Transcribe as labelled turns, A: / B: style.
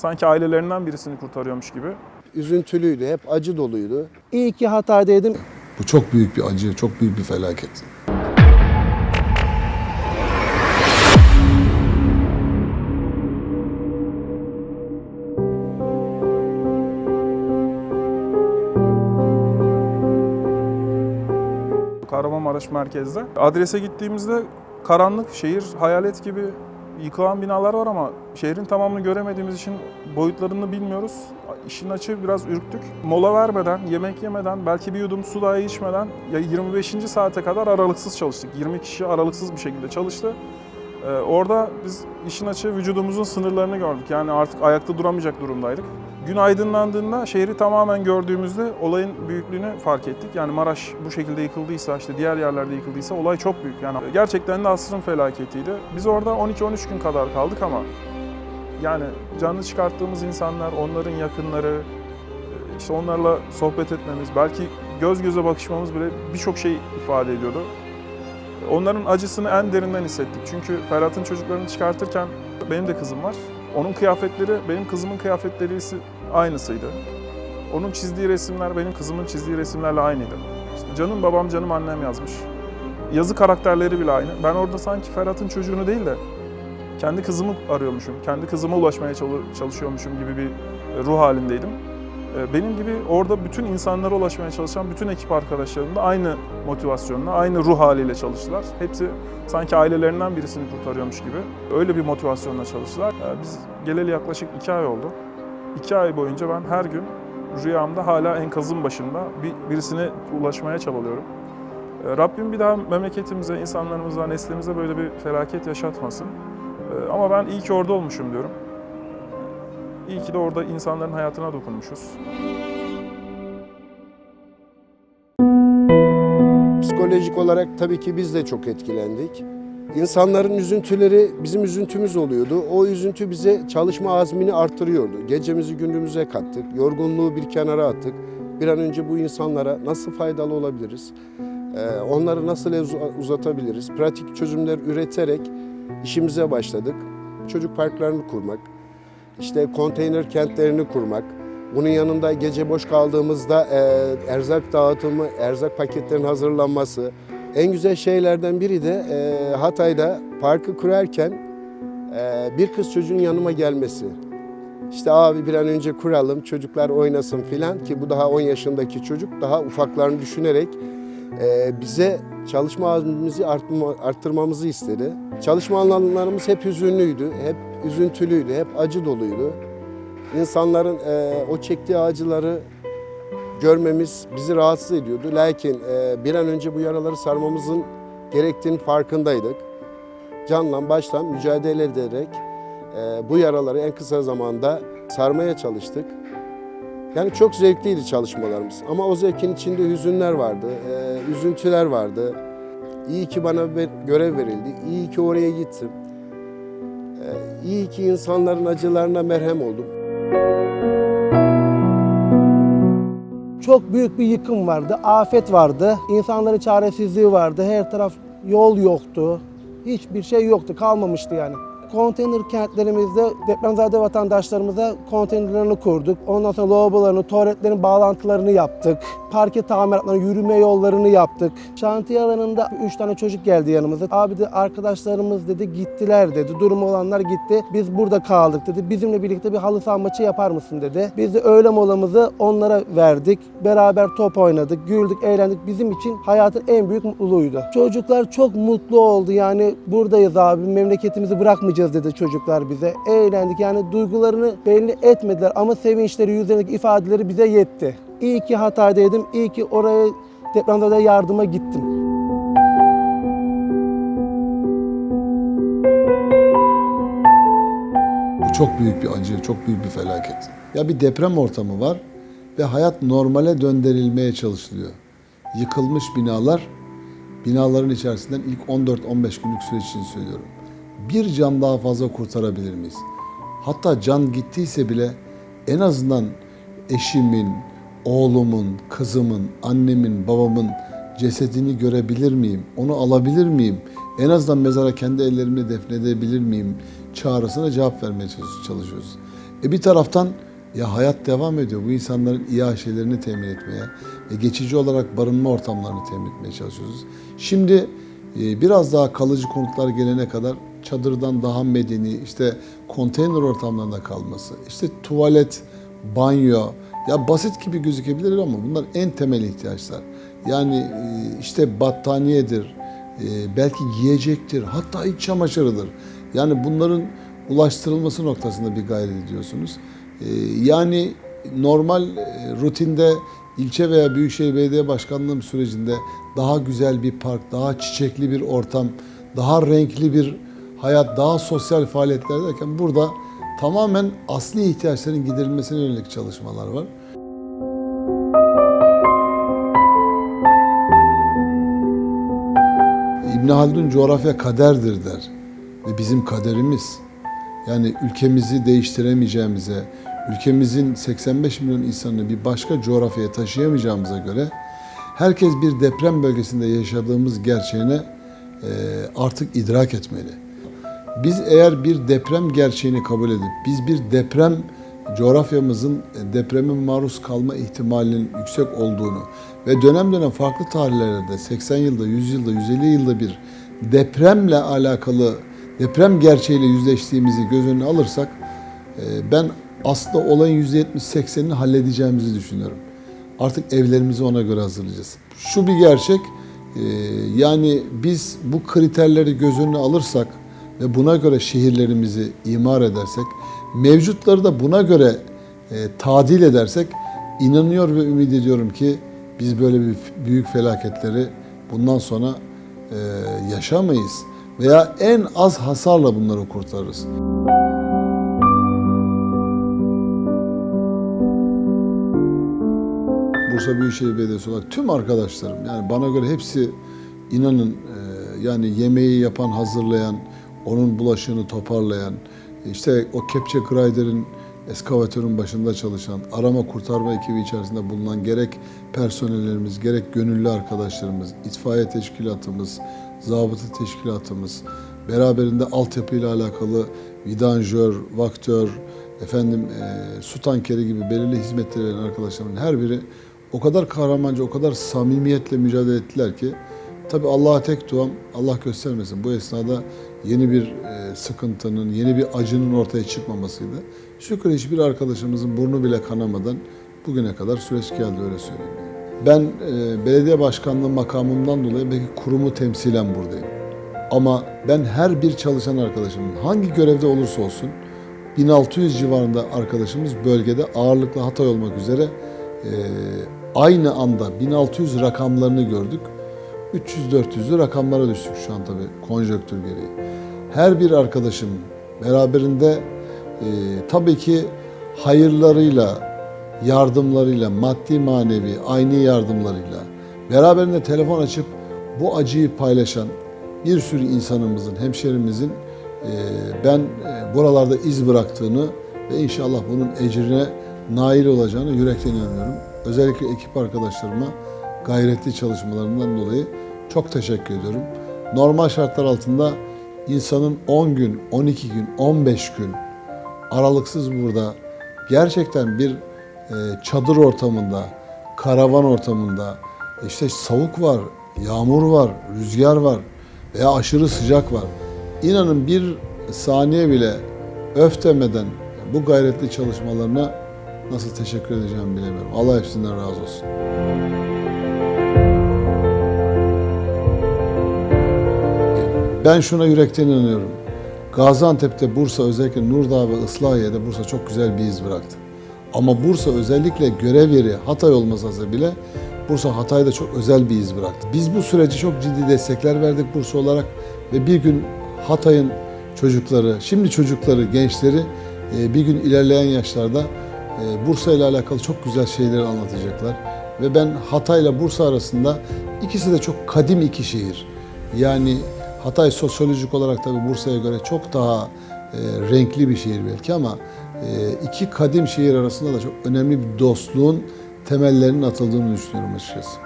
A: Sanki ailelerinden birisini kurtarıyormuş gibi.
B: Üzüntülüydü, hep acı doluydu.
C: İyi ki Hatay'daydım.
D: Bu çok büyük bir acı, çok büyük bir felaket.
A: Kahramanmaraş merkezde. Adrese gittiğimizde karanlık, şehir hayalet gibi yıkılan binalar var ama şehrin tamamını göremediğimiz için boyutlarını bilmiyoruz. İşin açığı biraz ürktük. Mola vermeden, yemek yemeden, belki bir yudum su dahi içmeden ya 25. saate kadar aralıksız çalıştık. 20 kişi aralıksız bir şekilde çalıştı. Ee, orada biz işin açığı vücudumuzun sınırlarını gördük. Yani artık ayakta duramayacak durumdaydık. Gün aydınlandığında şehri tamamen gördüğümüzde olayın büyüklüğünü fark ettik. Yani Maraş bu şekilde yıkıldıysa, işte diğer yerlerde yıkıldıysa olay çok büyük. Yani gerçekten de asrın felaketiydi. Biz orada 12-13 gün kadar kaldık ama yani canlı çıkarttığımız insanlar, onların yakınları, işte onlarla sohbet etmemiz, belki göz göze bakışmamız bile birçok şey ifade ediyordu. Onların acısını en derinden hissettik. Çünkü Ferhat'ın çocuklarını çıkartırken benim de kızım var. Onun kıyafetleri benim kızımın kıyafetleri aynısıydı. Onun çizdiği resimler benim kızımın çizdiği resimlerle aynıydı. İşte canım babam canım annem yazmış. Yazı karakterleri bile aynı. Ben orada sanki Ferhat'ın çocuğunu değil de kendi kızımı arıyormuşum, kendi kızıma ulaşmaya çalı- çalışıyormuşum gibi bir ruh halindeydim. E, Benim gibi orada bütün insanlara ulaşmaya çalışan bütün ekip arkadaşlarım da aynı motivasyonla, aynı ruh haliyle çalıştılar. Hepsi sanki ailelerinden birisini kurtarıyormuş gibi öyle bir motivasyonla çalıştılar. E, Biz geleli yaklaşık iki ay oldu. İki ay boyunca ben her gün rüyamda hala enkazın başında bir, birisine ulaşmaya çabalıyorum. E, Rabbim bir daha memleketimize, insanlarımıza, neslimize böyle bir felaket yaşatmasın. Ama ben iyi ki orada olmuşum diyorum. İyi ki de orada insanların hayatına dokunmuşuz.
B: Psikolojik olarak tabii ki biz de çok etkilendik. İnsanların üzüntüleri bizim üzüntümüz oluyordu. O üzüntü bize çalışma azmini artırıyordu. Gecemizi gündüzümüze kattık. Yorgunluğu bir kenara attık. Bir an önce bu insanlara nasıl faydalı olabiliriz? Ee, Onları nasıl uz- uzatabiliriz? Pratik çözümler üreterek işimize başladık. Çocuk parklarını kurmak, işte konteyner kentlerini kurmak, bunun yanında gece boş kaldığımızda e, erzak dağıtımı, erzak paketlerinin hazırlanması. En güzel şeylerden biri de e, Hatay'da parkı kurarken e, bir kız çocuğun yanıma gelmesi. İşte abi bir an önce kuralım, çocuklar oynasın filan ki bu daha 10 yaşındaki çocuk daha ufaklarını düşünerek e, bize çalışma azmimizi arttırmamızı istedi. Çalışma alanlarımız hep hüzünlüydü, hep üzüntülüydü, hep acı doluydu. İnsanların e, o çektiği acıları görmemiz bizi rahatsız ediyordu. Lakin e, bir an önce bu yaraları sarmamızın gerektiğini farkındaydık. Canla baştan mücadele ederek e, bu yaraları en kısa zamanda sarmaya çalıştık. Yani çok zevkliydi çalışmalarımız ama o zevkin içinde hüzünler vardı, e, üzüntüler vardı. İyi ki bana bir görev verildi, iyi ki oraya gittim. E, iyi ki insanların acılarına merhem oldum.
C: Çok büyük bir yıkım vardı, afet vardı, insanların çaresizliği vardı, her taraf yol yoktu. Hiçbir şey yoktu, kalmamıştı yani. Konteyner kentlerimizde depremzade vatandaşlarımıza konteynerlerini kurduk. Ondan sonra lavabolarını, tuvaletlerin bağlantılarını yaptık. Parke tamiratlarını, yürüme yollarını yaptık. Şantiye alanında üç tane çocuk geldi yanımıza. Abi de arkadaşlarımız dedi gittiler dedi. Durumu olanlar gitti. Biz burada kaldık dedi. Bizimle birlikte bir halı saha maçı yapar mısın dedi. Biz de öğle molamızı onlara verdik. Beraber top oynadık, güldük, eğlendik. Bizim için hayatın en büyük mutluluğuydu. Çocuklar çok mutlu oldu. Yani buradayız abi, memleketimizi bırakmayacağız dedi çocuklar bize. Eğlendik. Yani duygularını belli etmediler ama sevinçleri, yüzlerindeki ifadeleri bize yetti. İyi ki Hatay'daydım. İyi ki oraya depremde de yardıma gittim.
D: Bu çok büyük bir acı, çok büyük bir felaket. Ya bir deprem ortamı var ve hayat normale döndürülmeye çalışılıyor. Yıkılmış binalar, binaların içerisinden ilk 14-15 günlük süreç için söylüyorum. Bir can daha fazla kurtarabilir miyiz? Hatta can gittiyse bile en azından eşimin, oğlumun, kızımın, annemin, babamın cesedini görebilir miyim? Onu alabilir miyim? En azından mezara kendi ellerimle defnedebilir miyim? Çağrısına cevap vermeye çalış- çalışıyoruz. E bir taraftan ya hayat devam ediyor. Bu insanların iaşelerini temin etmeye ve geçici olarak barınma ortamlarını temin etmeye çalışıyoruz. Şimdi e, biraz daha kalıcı konutlar gelene kadar çadırdan daha medeni, işte konteyner ortamlarında kalması, işte tuvalet, banyo, ya basit gibi gözükebilir ama bunlar en temel ihtiyaçlar. Yani e, işte battaniyedir, e, belki giyecektir, hatta iç çamaşırıdır. Yani bunların ulaştırılması noktasında bir gayret ediyorsunuz. E, Yani normal rutinde ilçe veya büyükşehir belediye başkanlığım sürecinde daha güzel bir park, daha çiçekli bir ortam, daha renkli bir hayat, daha sosyal faaliyetler derken burada tamamen asli ihtiyaçların giderilmesine yönelik çalışmalar var. İbn Haldun coğrafya kaderdir der ve bizim kaderimiz. Yani ülkemizi değiştiremeyeceğimize, ülkemizin 85 milyon insanını bir başka coğrafyaya taşıyamayacağımıza göre herkes bir deprem bölgesinde yaşadığımız gerçeğine artık idrak etmeli. Biz eğer bir deprem gerçeğini kabul edip biz bir deprem coğrafyamızın e, depreme maruz kalma ihtimalinin yüksek olduğunu ve dönem dönem farklı tarihlerde 80 yılda, 100 yılda, 150 yılda bir depremle alakalı deprem gerçeğiyle yüzleştiğimizi göz önüne alırsak e, ben aslında olayın %70-80'ini halledeceğimizi düşünüyorum. Artık evlerimizi ona göre hazırlayacağız. Şu bir gerçek, e, yani biz bu kriterleri göz önüne alırsak ve buna göre şehirlerimizi imar edersek, mevcutları da buna göre e, tadil edersek, inanıyor ve ümit ediyorum ki biz böyle bir büyük felaketleri bundan sonra e, yaşamayız veya en az hasarla bunları kurtarırız. Bursa Büyükşehir Belediyesi olarak tüm arkadaşlarım yani bana göre hepsi inanın e, yani yemeği yapan, hazırlayan, onun bulaşığını toparlayan, işte o kepçe grider'in eskavatörün başında çalışan, arama kurtarma ekibi içerisinde bulunan gerek personellerimiz, gerek gönüllü arkadaşlarımız, itfaiye teşkilatımız, zabıta teşkilatımız, beraberinde altyapıyla alakalı vidanjör, vaktör, efendim e, su tankeri gibi belirli hizmetleri veren arkadaşlarımın her biri o kadar kahramanca, o kadar samimiyetle mücadele ettiler ki tabi Allah'a tek duam Allah göstermesin. Bu esnada yeni bir e, sıkıntının, yeni bir acının ortaya çıkmamasıydı. Şükür hiçbir arkadaşımızın burnu bile kanamadan bugüne kadar süreç geldi öyle söyleyeyim. Ben e, belediye başkanlığı makamımdan dolayı belki kurumu temsilen buradayım. Ama ben her bir çalışan arkadaşımın hangi görevde olursa olsun 1600 civarında arkadaşımız bölgede ağırlıklı Hatay olmak üzere e, aynı anda 1600 rakamlarını gördük. 300-400'lü rakamlara düştük şu an tabii konjöktür gereği. Her bir arkadaşım beraberinde e, tabii ki hayırlarıyla, yardımlarıyla, maddi manevi, aynı yardımlarıyla, beraberinde telefon açıp bu acıyı paylaşan bir sürü insanımızın, hemşerimizin e, ben e, buralarda iz bıraktığını ve inşallah bunun ecrine nail olacağını yürekten inanıyorum. Özellikle ekip arkadaşlarıma gayretli çalışmalarından dolayı çok teşekkür ediyorum. Normal şartlar altında insanın 10 gün, 12 gün, 15 gün aralıksız burada gerçekten bir e, çadır ortamında, karavan ortamında işte soğuk var, yağmur var, rüzgar var veya aşırı sıcak var. İnanın bir saniye bile öf demeden bu gayretli çalışmalarına nasıl teşekkür edeceğimi bilemiyorum. Allah hepsinden razı olsun. Ben şuna yürekten inanıyorum. Gaziantep'te, Bursa özellikle Nurdağ ve Islahiye'de Bursa çok güzel bir iz bıraktı. Ama Bursa özellikle görev yeri Hatay olmasa bile Bursa Hatay'da çok özel bir iz bıraktı. Biz bu süreci çok ciddi destekler verdik Bursa olarak ve bir gün Hatay'ın çocukları, şimdi çocukları, gençleri e, bir gün ilerleyen yaşlarda e, Bursa ile alakalı çok güzel şeyleri anlatacaklar. Ve ben Hatay ile Bursa arasında ikisi de çok kadim iki şehir. Yani Hatay sosyolojik olarak tabii Bursa'ya göre çok daha e, renkli bir şehir belki ama e, iki kadim şehir arasında da çok önemli bir dostluğun temellerinin atıldığını düşünüyorum açıkçası.